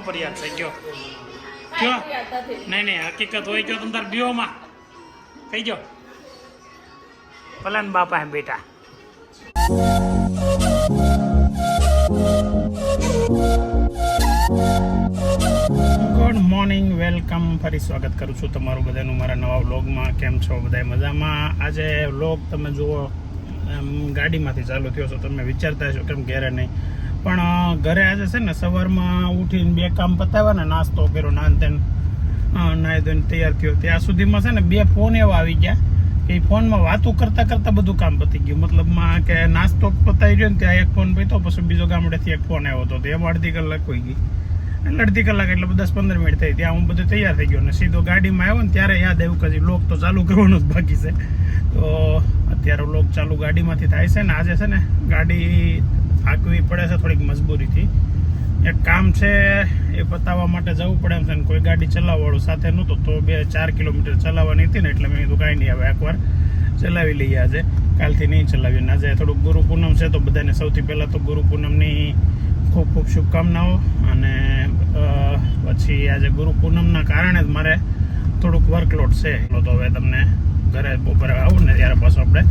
હું ફરિયાદ થઈ ગયો. કયો નહીં નહીં, હકીકત હોય ગયો તમ તાર કહી ગયો ભલે બાપા એમ બેટા ગુડ મોર્નિંગ વેલકમ ફરી સ્વાગત કરું છું તમારું બધાનું મારા નવા વ્લોગમાં. કેમ છો બધા મજામાં? આજે વ્લોગ તમે જુઓ ગાડીમાંથી ચાલુ થયો છો. તમે વિચારતા છો કેમ ઘરે નહીં? પણ ઘરે આજે છે ને સવારમાં ઉઠીને બે કામ પતાવ્યા ને નાસ્તો કર્યો, નાન તેન નાહી ધોઈને તૈયાર થયો. ત્યાં સુધીમાં છે ને બે ફોન એવા આવી ગયા કે એ ફોનમાં વાતો કરતાં કરતાં બધું કામ પતી ગયું. મતલબમાં કે નાસ્તો પતાવી ગયો ને ત્યાં એક ફોન પીતો પછી બીજો ગામડેથી એક ફોન આવ્યો હતો. તો એમાં અડધી કલાક હોઈ ગઈ. એટલે અડધી કલાક એટલે દસ પંદર મિનિટ થઈ. ત્યાં હું બધું તૈયાર થઈ ગયો ને સીધો ગાડીમાં આવ્યો ને ત્યારે યાદ આવ્યું કે લોક તો ચાલુ કરવાનું જ બાકી છે. તો અત્યારે લોક ચાલુ ગાડીમાંથી થાય છે ને આજે છે ને ગાડી હાંકવી પડે છે થોડીક મજબૂરીથી. એક કામ છે, એ પતાવવા માટે જવું પડે એમ છે ને કોઈ ગાડી ચલાવવાળું સાથે નહોતું તો બે ચાર કિલોમીટર ચલાવવાની હતી ને એટલે મેં કીધું કાંઈ નહીં, હવે એકવાર ચલાવી લઈએ આજે. કાલથી નહીં ચલાવીએ ને આજે થોડુંક ગુરુ પૂનમ છે તો બધાને સૌથી પહેલાં તો ગુરુ પૂનમની ખૂબ ખૂબ શુભકામનાઓ અને પછી આજે ગુરુ પૂનમના કારણે જ મારે થોડુંક વર્કલોડ છે. તો હવે તમને ઘરે બપોરે આવું ને ત્યારે પાછું આપણે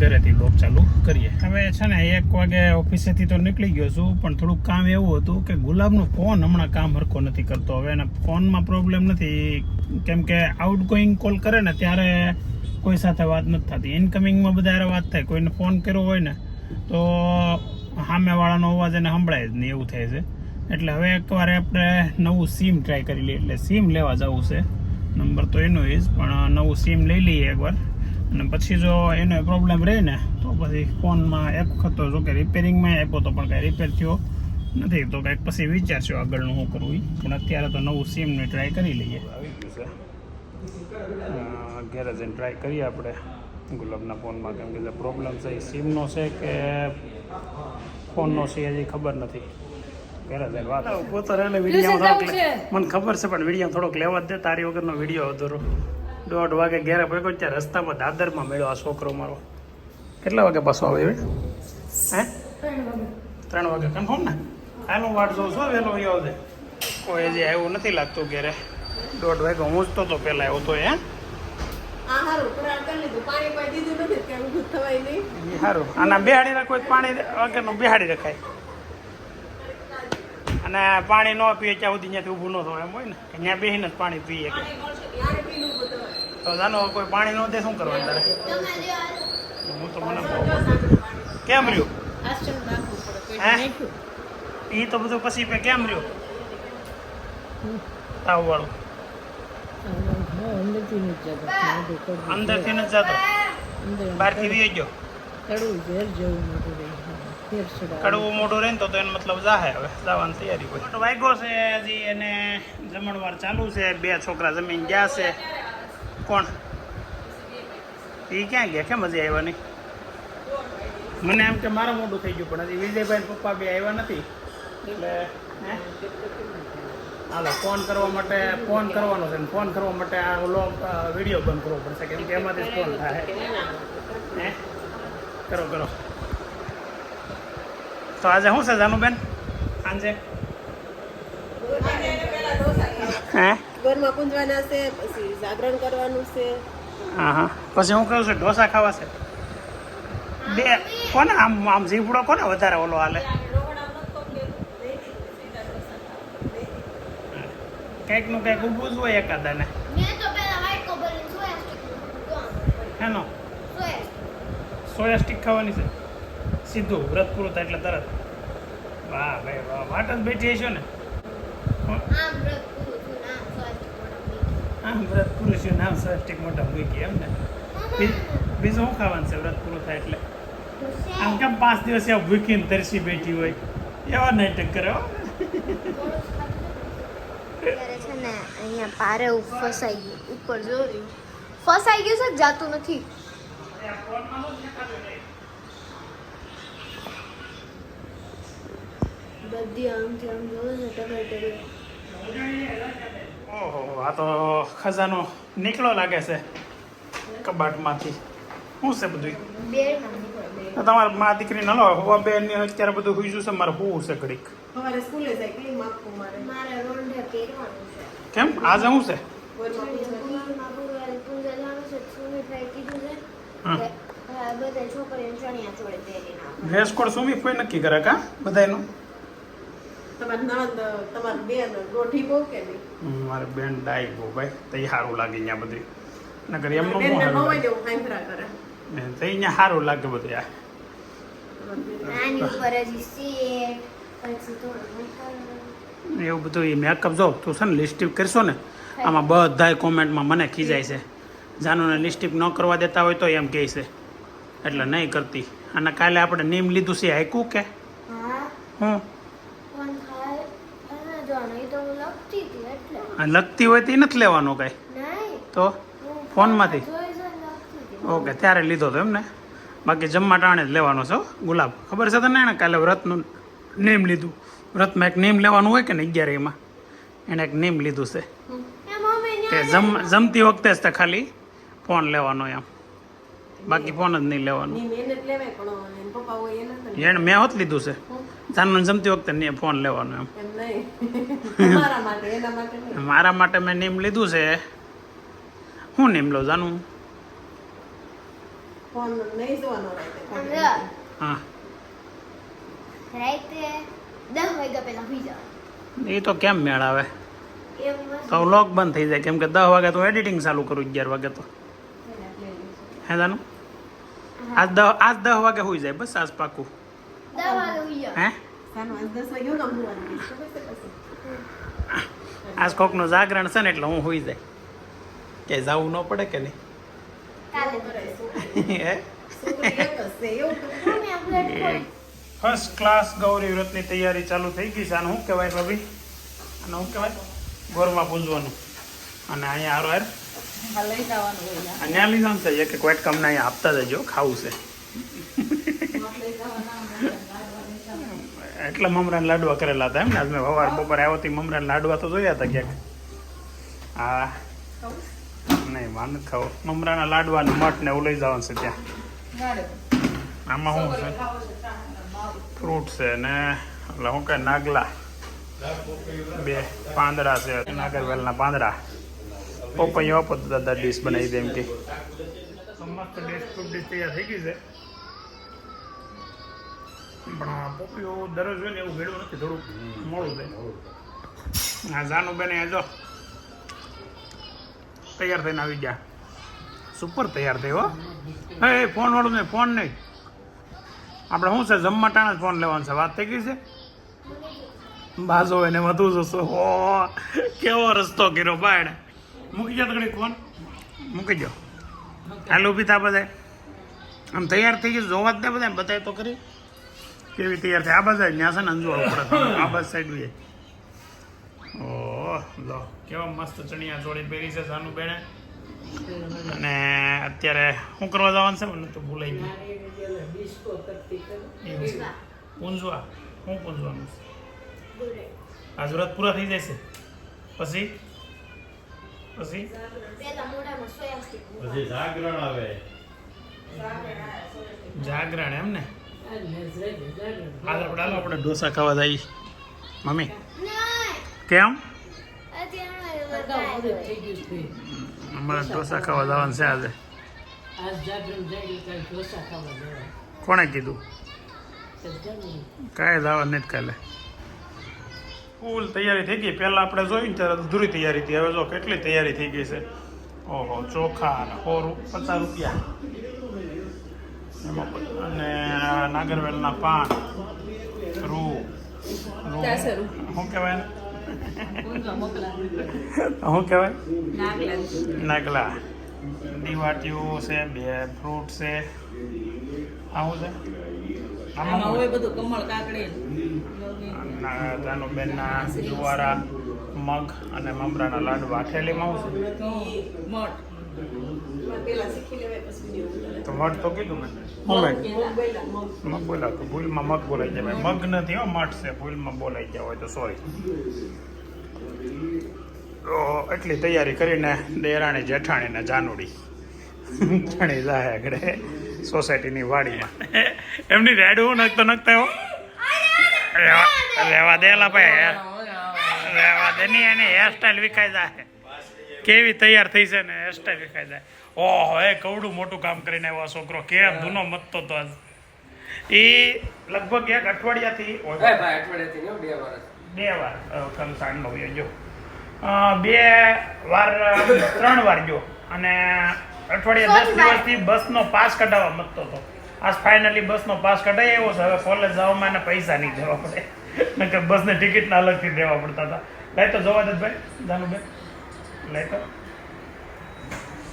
ઘરેથી લોક ચાલુ કરીએ. હવે છે ને, એક વાગે ઓફિસેથી તો નીકળી ગયો છું, પણ થોડુંક કામ એવું હતું કે ગુલાબનો ફોન હમણાં કામ હરખો નથી કરતો. હવે એના ફોનમાં પ્રોબ્લેમ નથી. કેમ કે આઉટગોઈંગ કોલ કરે ને, ત્યારે કોઈ સાથે વાત નથી થતી. ઇનકમિંગમાં બધા વાત થાય. કોઈને ફોન કર્યો હોય ને, તો સામેવાળાનો અવાજ એને સંભળાય જ નહીં એવું થાય છે. એટલે હવે એકવાર આપણે નવું સિમ ટ્રાય કરી લઈએ. એટલે સિમ લેવા જવું છે. નંબર તો એનો જ, પણ નવું સિમ લઈ લઈએ એકવાર. અને પછી જો એનો પ્રોબ્લેમ રહે ને તો પછી ફોનમાં એપ ખતો જો કે રિપેરિંગમાં આપ્યો તો પણ કાંઈ રિપેર થયો નથી. તો કંઈક પછી વિચારશું આગળનું શું કરવું. પણ અત્યારે તો નવું સિમની ટ્રાય કરી લઈએ. આવી ગયું છે. ઘેરે જઈને ટ્રાય કરીએ આપણે ગુલાબના ફોનમાં કેમ કે પ્રોબ્લેમ છે એ સિમનો છે કે ફોનનો છે હજી ખબર નથી. પોતો રહેલે વીડિયો થોડોક લે- મને ખબર છે પણ વીડિયો થોડોક લેવા જ દે. તારી વગરનો વીડિયો અધૂરો. દોઢ વાગે ઘેરે પહોંચ્યો ત્યાં રસ્તામાં દાદરમાં મળ્યો આ છોકરો મારો. કેટલા વાગે પાછો આવે હે? ત્રણ વાગે કન્ફર્મ ને? હું વાટ જોઉં છું વહેલો વયો આવજે કોઈ હજી આવ્યું નથી લાગતું ઘેરે. દોઢ વાગે હું? જ તો તો પહેલાં આવ્યો તો હે સારું આના બેહાડી રાખો પાણી વગરનું બેહાડી રખાય. અને પાણી ન પીએ ત્યાં સુધી ત્યાંથી ઊભું ન થવાય એમ હોય ને? ત્યાં બેસીને જ પાણી પીએ કે યારે પીને ઊભું થવાય તો જાનો, કોઈ પાણી ન દે, શું કરવાનું તારે? હું તો મને કેમ રહ્યું? એ તો બધું પછી કેમ રહ્યું? તાવ વાળું. અંદરથી નથી જતો? બહારથી વી ગયો? કડવું મોટું કડવું મોઢું રહે ને તો એનો મતલબ જાહે હવે. જવાની તૈયારી હોય. વાગ્યો છે હજી, એને જમણવાર ચાલુ છે. બે છોકરા જમીન ગયા છે. કોણ? એ ક્યાં ગયા? કેમ હજી આવ્યા મને એમ કે મારું મોઢું થઈ ગયું, પણ હજી વિજયભાઈ પપ્પા બી આવ્યા નથી. એટલે? હાલો, ફોન કરવા માટે, ફોન કરવાનો છે ફોન કરવા માટે આ ઓલો વીડિયો બંધ કરવો પડશે, કેમ કે એમાંથી ફોન થાય. હે? કરો કરો. તો આજે શું છે, જાનુબેન? સાંજે? હે? ઘરમાં પૂંજવાના છે પછી જાગરણ કરવાનું છે. હા હા પછી હું કહું છું ઢોસા ખાવા છે. બે કોને આમ આમ જીવડો કોને વધારે ઓલો હાલે? કંઈકનું કંઈક ઊભું જ હોય એકાદાને. હેનો? સોયા સ્ટીક ખાવાની છે. સીધું વ્રત પૂરું થાય એટલે તરત. વાહ ભાઈ વાહ વાટ જ બેઠી હશો ને. આમ વ્રત પૂરું થયું ને આમ soya stick મોઢામાં મૂકી. આમ વ્રત પૂરું છે નામ સોયા સ્ટીક મોટા મૂકી એમ ને? બીજું શું ખાવાનું છે વ્રત પૂરું થાય એટલે? આમ કેમ પાંચ દિવસ એવા ભૂખીને તરસી બેઠી હોય? એવા નાટક કરે. છે ને અહીંયા પારે ફસાઈ ગયું. ઉપર જોર્યું ફસાઈ ગયું છે જાતું નથી? બધી આમથી આમ જોવે ટકે ઓહો આ તો ખજાનો નીકળો લાગે છે કબાટમાંથી. શું છે બધું તમારા મા દીકરી ન લો હવા બેન ને અત્યારે બધું હુઈ છે મારે હું છે ઘડીક? છે. કેમ? આજે છે? છે. છે હા. આવવાનું. ડ્રેસ કોડ શું કોઈ નક્કી કરે કા? બધાયનું? તમારી નણંદ તમારી બેન દોઢી બહુ કે નહીં? મારે બેન ડાઈ બહુ ભાઈ. તઈ સારું લાગે અહીંયા બધું. નકર એમ બેનને ન હોય સારું દેવું કરે. તઈ અહીંયા સારું લાગે બધું આ. આની ઉપર હજી સેટ પછી થોડું મસાલો. એવું બધું એ મેકઅપ જો તું છે ને લિપસ્ટિક કરશો ને આમાં બધાય કોમેન્ટમાં મને ખીજાય છે. જાનુને લિપસ્ટિક ન કરવા દેતા હોય તો એમ કહે છે. એટલે નહીં કરતી. અને કાલે આપણે નીમ લીધું છે હાઈકું કે? હા. જોવાનું એ તો હું લખતી હતી એટલે. અને લગતી હોય તો નથી લેવાનું કાંઈ. તો? ફોનમાંથી? હતી. ઓકે ત્યારે લીધો તો એમને. બાકી જમવા ટાણે જ લેવાનો છો ગુલાબ. ખબર છે તને એને કાલે વ્રતનું નેમ લીધું? વ્રતમાં એક નેમ લેવાનું હોય કે ને અગિયાર એમાં? એણે એક નેમ લીધું છે. જમ જમતી વખતે જ તે ખાલી ફોન લેવાનો એમ. બાકી ફોન જ નહીં લેવાનો. ની મહેનત લેવાય પણ એના પપ્પા હોય એને મેં હોત લીધું છે. જાનુ જમતી વખતે નહીં ફોન લેવાનો એમ. એમ નહીં. તમારા માટે એના માટે નહીં. મારા માટે મેં નેમ લીધું છે. હું નેમ લઉં જાનું? ફોન નહીં જોવાનો રાતે. સમજો. હા. એ તો કેમ મેળ આવે તો લોક બંધ થઈ જાય. કેમ કે દસ વાગે તો એડિટિંગ ચાલુ કરું અગિયાર વાગે તો. હે જાનું? આજ દસ આજ દસ વાગે હોઈ જાય બસ આજ પાકું. હે? આજ કોક ને જાગરણ છે ને એટલે હું હોઈ જાય. કે જવું ન પડે કે નહીં? ફર્સ્ટ ક્લાસ ગૌરી વ્રતની તૈયારી ચાલુ થઈ ગઈ છે. આને શું કહેવાય ભાભી? આને શું કહેવાય? ગોરમાં પૂજવાનું. અને અહીંયા આરો હાર આ લઈ જવાનું છે એક કોઈક વાટકા અમને અહીંયા આપતા જજો, ખાવું છે. એટલે મમરાના લાડવા કરેલા હતા એમ ને આજ મેં સવાર બપોરે આવ્યો હતી મમરાના લાડવા તો જોયા હતા ક્યાંક. હા. નહીં વાન ખાવ મમરાના લાડવા ને મઠ ને એવું લઈ જવાનું છે ત્યાં. આમાં શું છે? ફ્રૂટ છે ને, એટલે શું કહે, નાગલા. બે પાંદડા છે, નાગરવેલના પાંદડા. પપૈયા એવા તો દાદા ડીશ બનાવી દે એમ કે. મસ્ત ડીશ ખૂબ ડીશ તૈયાર થઈ ગઈ છે. પણ આ પપૈયો દરરોજ હોય ને એવું ભેળું નથી, થોડુંક મોડું થાય. આ જાનું બેને જો તૈયાર થઈને આવી ગયા. સુપર તૈયાર થયો હો. ફોન વાળું નહીં ફોન નહીં. આપણે શું છે, જમવા ટાણે જ ફોન લેવાનો છે, વાત થઈ ગઈ છે? બાજો એને વધુ જોશો. હો, કેવો રસ્તો કર્યો બાયડ મૂકી જાઓ તકડી કોણ? મૂકી જાઓ. હાલ ઊભી થા બધા આમ તૈયાર થઈ ગયું જોવા જ ને બધા બતાય તો કરી કેવી તૈયાર થાય? આ બધા ત્યાં છે ને અંજવાળું પડે. આ બસ સાઈડ બી ઓહ લો. કેવા મસ્ત ચણિયા ચોળી પહેરી છે સાનું બેને. અને અત્યારે શું કરવા જવાનું છે? મને તો ભૂલાઈ ગયું. પૂંજવા. શું પૂંજવાનું છે? આજ વ્રત પૂરા થઈ જાય છે પછી? પછી? પછી જાગરણ આવે. જાગરણ એમ ને? હાલ આપણે હાલો આપણે ઢોસા ખાવા જઈએ. મમ્મી કેમ? અમારે ઢોસા ખાવા જવાનું છે આજે. કોણે કીધું? કાંઈ જવા નથી કાલે. ફૂલ તૈયારી થઈ ગઈ. પહેલાં આપણે જોયું ત્યારે અધૂરી તૈયારી હતી. હવે જો કેટલી તૈયારી થઈ ગઈ છે? ઓહો ચોખા અને સો પચાસ રૂપિયા. એમાં અને નાગરવેલના પાન. રૂ. શું કહેવાય શું કહેવાય? નાગલા. દીવાટીઓ છે બે ફ્રૂટ છે. આવું છે? આમાં હોય બધું કમળ કાકડી. ના તાનું બેનના જુવારા મગ અને મમરાના લાડવા થેલીમાં આવું છે? મઠ. પેલા શીખી લેવાય પછી બીજું ઉતારે. તો મઠ તો કીધું મેં. મગ બોલા તો ભૂલમાં મગ બોલાઈ જાય મગ નથી હો મઠ છે. ભૂલમાં બોલાઈ જાય હોય તો સોરી તો એટલી તૈયારી કરીને દેરાણી જેઠાણી ને જાનુડી. જાણી જાય આગળ. સોસાયટીની વાડીમાં. એમની રેડવું નખતો નખતા એવો રેવા રેવા દેલા ભાઈ રેવા દે ની એની હેરસ્ટાઈલ વિખાઈ જાય. કેવી તૈયાર થઈ છે ને હેરસ્ટાઈલ વિખાઈ જાય. ઓહો એ કવડું મોટું કામ કરીને આવ્યો છોકરો. કેમ? ધૂનો મતતો તો આજ. એ લગભગ એક અઠવાડિયાથી એ ભાઈ અઠવાડિયાથી નહીં, બે વર્ષ. બે વાર. કંસાણ નો જો. બે વાર ત્રણ વાર જો. અને અઠવાડિયા દસ દિવસથી બસનો પાસ કઢાવવા મતતો હતો. આજ ફાઇનલી બસનો પાસ કઢાઈ આવ્યો છે. હવે કોલેજ જવામાં એને પૈસા નહીં જવા પડે. નકર બસની ટિકિટના અલગથી દેવા પડતા હતા. લઈ તો જોવા દે ભાઈ જાનુભાઈ લઈ તો.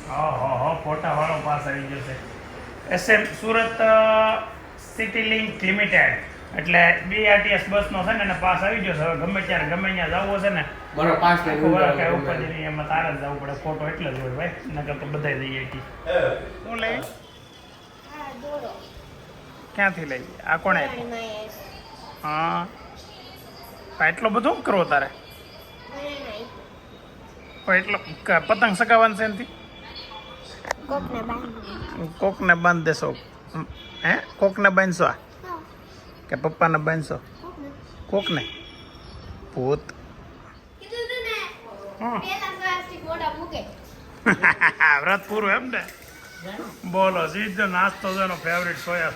હા હા હા ફોટા વાળો પાસ આવી ગયો છે. SM Surat city link limited એટલે બીઆરટીએસ બસનો છે ને એને પાસ આવી ગયો છે. હવે ગમે ત્યારે ગમે ત્યાં જવું છે ને બરાબર. ઉપાધિ નહીં, એમાં તારે જવું પડે. ફોટો એટલે જ હોય ભાઈ. નકર તો બધા જઈએ હું લઈ દોરો ક્યાંથી લઈ? આ કોણે? હા. એટલો બધો કરવો તારે? એટલો પતંગ સગાવવાનું છે એનાથી? કોકને બાંધ દેશો. હે? કોકને બાંધશો આ? કે પપ્પાને બાંધશો? કોકને. ભૂત. વ્રત પૂરું એમ ને? બોલો સીધો નાસ્તો છે એનો ફેવરિટ સોયા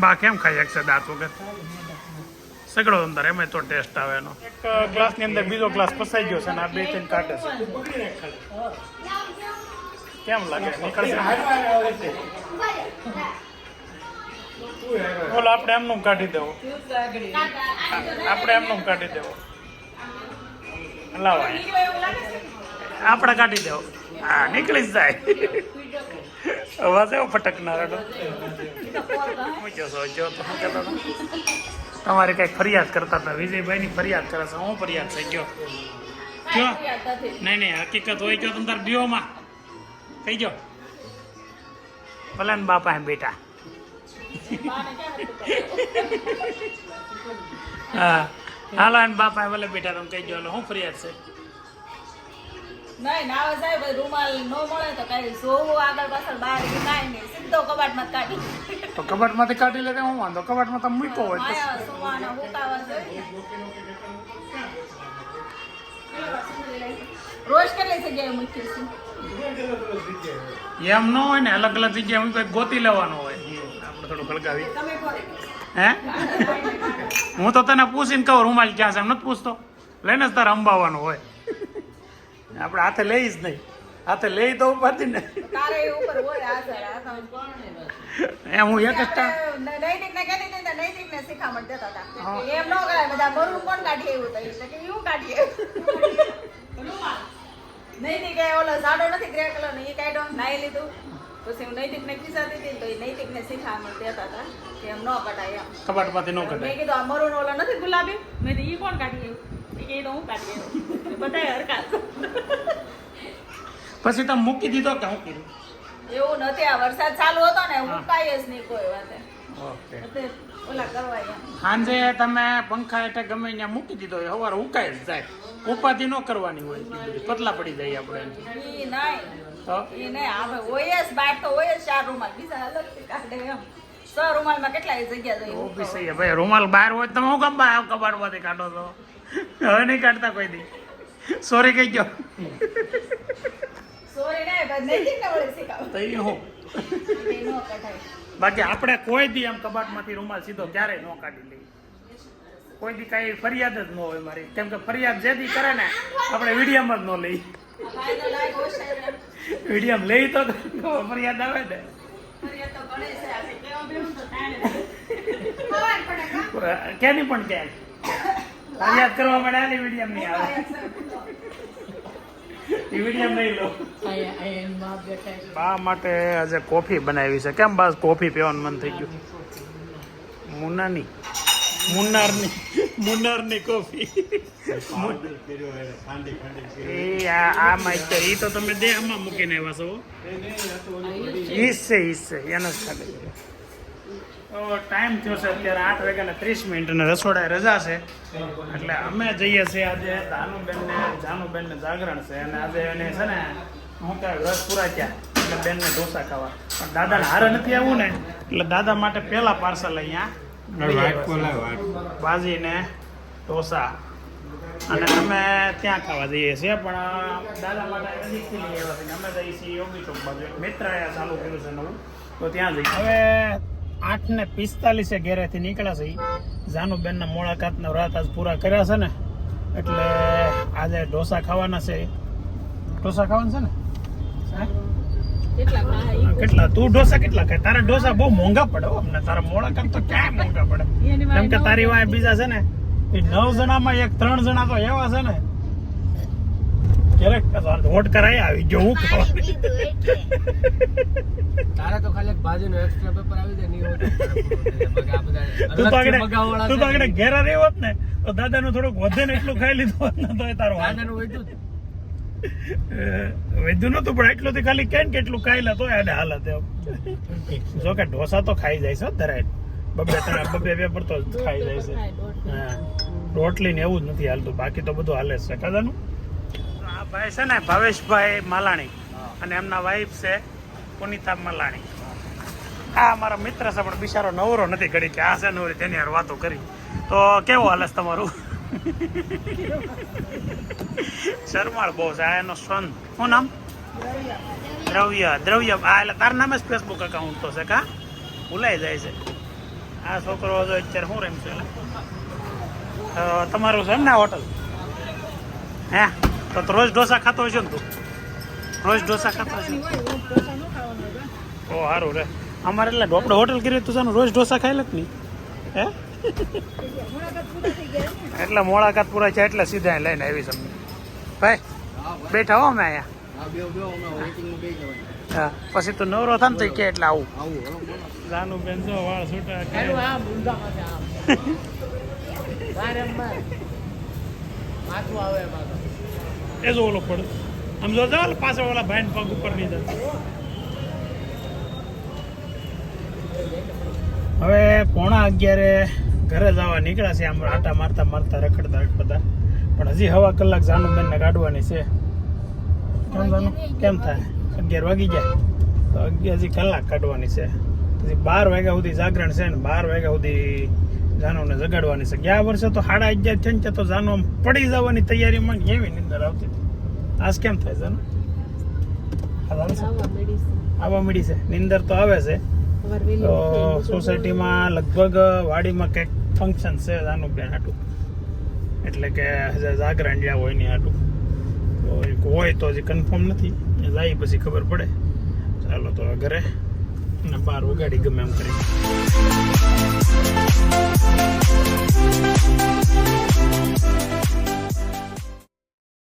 બા, કેમ ખાઈ શકશે દાંત વગર સગડો અંદર એમાં તો ટેસ્ટ આવે એનો. એક ગ્લાસની અંદર બીજો ગ્લાસ ફસાઈ ગયો છે અને આ બે ત્રણ કાઢે છે. કેમ લાગે? નીકળશે? બોલો, આપણે એમનું કાઢી દેવો. આપણે એમનું કાઢી દેવો. લાવો. આપણે કાઢી દેવો. હા, નીકળી જ જાય. અવાજ એવો ફટકનાર હતો. મૂક્યો જો તો હતા? કંઈક ફરિયાદ કરતા હતા? વિજયભાઈની ફરિયાદ કરે છે, હું ફરિયાદ થઈ ગયો. કયો નહીં નહીં, હકીકત હોય ગયો તમે તાર બીઓમાં કહી ગયો. ભલે બાપા એમ બેટા હા. હાલો એમ બાપા ભલે બેટા તમે કહી ગયો હું ફરિયાદ છે? નહીં ના આવે સાહેબ રૂમાલ ન મળે તો કઈ સોવું આગળ પાછળ બહાર કે કાંઈ નહીં. સીધો કબાટમાં કાઢી તો કબાટમાંથી કાઢી લે હું વાંધો? કબાટમાં તમે મૂકો હોય તો. હુકાવા જોઈએ. રોજ કેટલી જગ્યાએ મૂકી છે? એમ ન હોય ને અલગ અલગ જગ્યાએ કંઈક ગોતી લેવાનો હોય. આપણે થોડું ખળગાવી હે? હું તો તને પૂછીને કહું રૂમાલ ક્યાં છે? એમ નથી પૂછતો. લઈને જ તારે અંબાવાનું હોય. આપણે હાથે લઈ જ નહીં. હાથે લઈ તો ઉપાધી ને એ હું એક જ ટા- આપણે નૈતિકને કહેતી હતી ને નૈતિકને શિખામણ હતા. એમ ન કરાય બધા મરું કોણ કાઢી એવું થયું એટલે કે એવું કાઢીએ નૈતિકે ઓલો સાડો નથી ગ્રે કલર નો એ કાઢ્યો નાઈ લીધું. પછી હું નૈતિક ને હતી દીધી તો એ નૈતિકને શિખામણ દેતા હતા કે એમ ન કઢાય એમ. કબાટમાંથી ન મેં કઢાય. કીધું આ મરૂન ઓલો નથી ગુલાબી? મેં ઈ કોણ કાઢી એ કે હું કાઢી હરકા પછી તમે મૂકી દીધો કે હું કીધું? એવું નથી આ વરસાદ ચાલુ હતો ને ઉકાય જ નહીં કોઈ વાતે. ઓકે. સાંજે તમે પંખા એટલે ગમે ત્યાં મૂકી દીધો હોય સવારે ઉકાઈ જ જાય. ઉપાધિ ન કરવાની હોય પતલા પડી જાય આપણે જ બાર તો હોય જ ચાર રૂમાલ. બીજા અલગથી કાઢે એમ. સો રૂમાલમાં કેટલા જગ્યા તો જોઈએ બી ભાઈ રૂમાલ બહાર હોય તો તમે હું કબા કબાડવાથી કાઢો છો? હવે નહીં કાઢતા કોઈ દી. સોરી કહી ગયો. બાકી આપણે કોઈ દી આમ કબાટમાંથી રૂમાલ સીધો ક્યારેય ન કાઢી લઈએ. કોઈ દી કાંઈ ફરિયાદ જ ન હોય મારી. કેમ કે ફરિયાદ જે દી કરે ને આપણે વિડીયોમાં જ ન લઈ. વિડીયોમાં લઈ તો ફરિયાદ આવે ને. ફરિયાદ તો ઘણી છે આપણે કેવા બેહું તો તાણે ખબર પડે કાં? ક્યાંની પણ ક્યાંય. ફરિયાદ કરવા માટે આની વીડિયો નહીં આવે. એ નહીં લો. અહીંયા અહીંયા એની માં બેઠા એટલે બા માટે આજે કોફી બનાવી છે. કેમ બસ કોફી પીવાનું મન થઈ ગયું? મુનાની મુન્નારની. મુન્નારની કોફી. એ આ માઇક તો એ તો તમે દેહમાં મૂકીને આવ્યા છો. ઈસ છે છે. એને જ ખાલી તો ટાઈમ થયો છે અત્યારે આઠ વાગ્યા ને ત્રીસ મિનિટ અને રસોડાએ રજા છે. એટલે અમે જઈએ છીએ આજે ધાનુબેન ને જાનુબેન ને જાગરણ છે અને આજે એને છે ને હું ત્યાં વ્રત પૂરા થયા. એટલે બેનને ઢોસા ખાવા. પણ દાદાને હારે નથી આવવું ને એટલે દાદા માટે પહેલા પાર્સલ અહીંયા. ભાજી ને ઢોસા. અને અમે ત્યાં ખાવા જઈએ છીએ પણ દાદા માટે નજીકથી લઈ આવ્યા છે. અમે જઈએ છીએ યોગી ચોક બાજુ. મિત્ર ચાલુ કર્યું છે નવું. તો ત્યાં જઈએ. હવે આઠ ને પિસ્તાલીસે ઘેરેથી નીકળ્યા છે. જાનુબેનના મુલાકાતના વ્રત આજ પૂરા કર્યા છે ને એટલે આજે ઢોસા ખાવાના છે. ઢોસા ખાવાના છે ને? કેટલા તું ઢોસા કેટલા ખાય? તારા ઢોસા બહુ મોંઘા પડે હો અમને. તારા મુલાકાત તો ક્યાંય મોંઘા પડે? કેમ કે તારી વાય બીજા છે ને એ નવ જણામાં એક ત્રણ જણા તો એવા છે ને. ક્યારેક વોટ કરાય આવી ગયો હું ખાવા. પાણી પીધું એટલે. તારે તો ખાલી ભાજી નો એક્સ્ટ્રા પેપર આવી જાય નહીં હોય તો ને. ઘેરા રહી હોત ને તો દાદાનું થોડુંક વધે ને એટલું ખાઈ લીધું હોત ને તો તારું હાલ દાદાનું વધ્યું. વધ્યું નતું પણ એટલું થી ખાલી કેન કેટલું ખાઈ લેતો એને હાલત એમ. જો કે ઢોસા તો ખાઈ જાય છે ધરાય બબે ત્રણ બબે પેપર તો ખાઈ જાય છે. હા. રોટલી ને એવું જ નથી હાલતું બાકી તો બધું હાલે છે. કાદાનું? આ ભાઈ છે ને ભાવેશભાઈ માલાણી અને એમના વાઈફ છે પુનિતા મલાણી. આ અમારા મિત્ર છે, પણ બિચારો નવરો નથી કરી કે આ છે નવરી, તેની હારે વાતો કરી. તો કેવું હાલસ તમારું? શરમાળ બહુ છે, આ એનો સ્વન શું નામ? દ્રવ્ય. દ્રવ્ય. આ એટલે તાર નામે જ ફેસબુક અકાઉન્ટ તો છે કા? ભૂલાઈ જાય છે. આ છોકરો જો અત્યારે શું રમશે છે તમારું છે ને હોટલ? હે? તો રોજ ઢોસા ખાતો હશે ને તું? રોજ ઢોસા ખાતો હશે? ઓ સારું રે. અમારે એટલે આપણે હોટલ કરી તું જાનું રોજ ઢોસા ખાઈ લે કે નહીં. હે? એટલે મોળાકાત પૂરા છે એટલે સીધા લઈને આવી તમને ભાઈ બેઠા હો અમે અહીંયા. હા, પછી તું નવરો થાય ને તો કે એટલે આવું. જાનું બેન જો વાળ છૂટા. એ જો ઓલો પડે આમ જો ચાલ પાછળ ઓલા ભાઈ પગ ઉપર નહીં જાય હવે પોણા અગિયારે ઘરે જવા નીકળ્યા છે આમ આટા મારતા મારતા રખડતા રખડતા. પણ હજી હવા કલાક જાનું બેનને કાઢવાની છે. કેમ જાનુ? કેમ થાય? અગિયાર વાગી જાય તો અગિયાર હજી કલાક કાઢવાની છે. પછી બાર વાગ્યા સુધી જાગરણ છે ને બાર વાગ્યા સુધી જાનુને જગાડવાની છે. ગયા વર્ષે તો સાડા અગિયાર થઈને છે તો જાનુ આમ પડી જવાની તૈયારીમાં એવી નિંદર આવતી હતી. આજ કેમ થાય જાનુ? આવા મીડી છે નિંદર તો આવે છે. તો સોસાયટીમાં લગભગ વાડીમાં કંઈક ફંક્શન છે જાનું બેન હાટું એટલે કે હજે જાગરણ જ્યાં હોય ને હાટું તો હોય તો હજી કન્ફર્મ નથી. જાય પછી ખબર પડે. ચાલો તો ઘરે અને બહાર વગાડી ગમે એમ કરી.